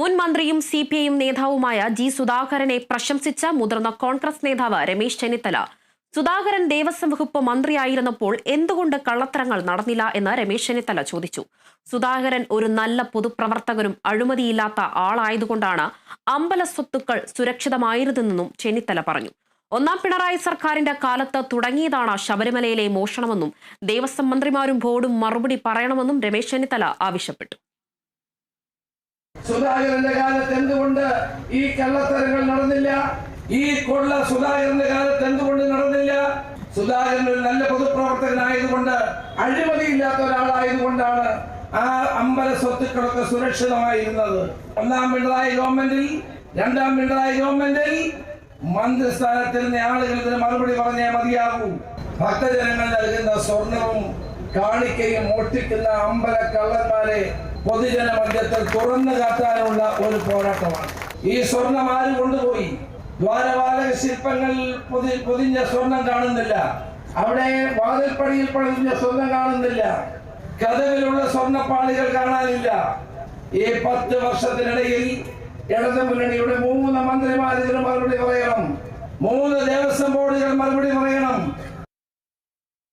മുൻ മന്ത്രിയും C P ഐയും നേതാവുമായ ജി സുധാകരനെ പ്രശംസിച്ച മുതിർന്ന കോൺഗ്രസ് നേതാവ് രമേശ് ചെന്നിത്തല. സുധാകരൻ ദേവസ്വം വകുപ്പ് മന്ത്രിയായിരുന്നപ്പോൾ എന്തുകൊണ്ട് കള്ളത്തരങ്ങൾ നടന്നില്ല എന്ന് രമേശ് ചെന്നിത്തല ചോദിച്ചു. സുധാകരൻ ഒരു നല്ല പൊതുപ്രവർത്തകനും അഴിമതിയില്ലാത്ത ആളായതുകൊണ്ടാണ് അമ്പല സ്വത്തുക്കൾ സുരക്ഷിതമായിരുന്നെന്നും ചെന്നിത്തല പറഞ്ഞു. ഒന്നാം പിണറായി സർക്കാരിന്റെ കാലത്ത് തുടങ്ങിയതാണ് ശബരിമലയിലെ മോഷണമെന്നും ദേവസ്വം മന്ത്രിമാരും ബോർഡും മറുപടി പറയണമെന്നും രമേശ് ചെന്നിത്തല ആവശ്യപ്പെട്ടു. സുധാകരന്റെ കാലത്ത് എന്തുകൊണ്ട് ഈ കള്ളത്തരങ്ങൾ നടന്നില്ല? ഈ കൊള്ള സുധാകരന്റെ കാലത്ത് എന്തുകൊണ്ട് നടന്നില്ല? സുധാകരൻ ഒരു നല്ല പൊതുപ്രവർത്തകനായതുകൊണ്ട് അഴിമതിയില്ലാത്ത ഒരാളായതുകൊണ്ടാണ് ആ അമ്പല സ്വത്തുക്കളൊക്കെ സുരക്ഷിതമായിരുന്നത്. ഒന്നാം പിണറായി ഗവൺമെന്റിൽ രണ്ടാം പിണറായി ഗവൺമെന്റിൽ മന്ത്രിസ്ഥാനത്തിൽ ആളുകൾ ഇതിന് മറുപടി പറഞ്ഞേ മതിയാകൂ. ഭക്തജനങ്ങൾ നൽകുന്ന സ്വർണവും കാണിക്കയും മോഷ്ടിക്കുന്ന അമ്പല കള്ളന്മാരെ പൊതുജന മധ്യത്തിൽ തുറന്നു കാട്ടാനുള്ള ഒരു പോരാട്ടമാണ്. ഈ സ്വർണം ആര് കൊണ്ടുപോയി? ദ്വാരപാലക ശില്പങ്ങൾ പൊതി പൊതിഞ്ഞ സ്വർണം കാണുന്നില്ല. അവിടെ വാതിൽപ്പടിയിൽ പൊതിഞ്ഞ സ്വർണം കാണുന്നില്ല. കഥവിലുള്ള സ്വർണപ്പാളികൾ കാണാനില്ല. ഈ പത്ത് വർഷത്തിനിടയിൽ ഇടതു മുന്നണിയുടെ മൂന്ന് മന്ത്രിമാർ മറുപടി പറയണം. മൂന്ന് ദേവസ്വം ബോർഡുകൾ മറുപടി പറയണം.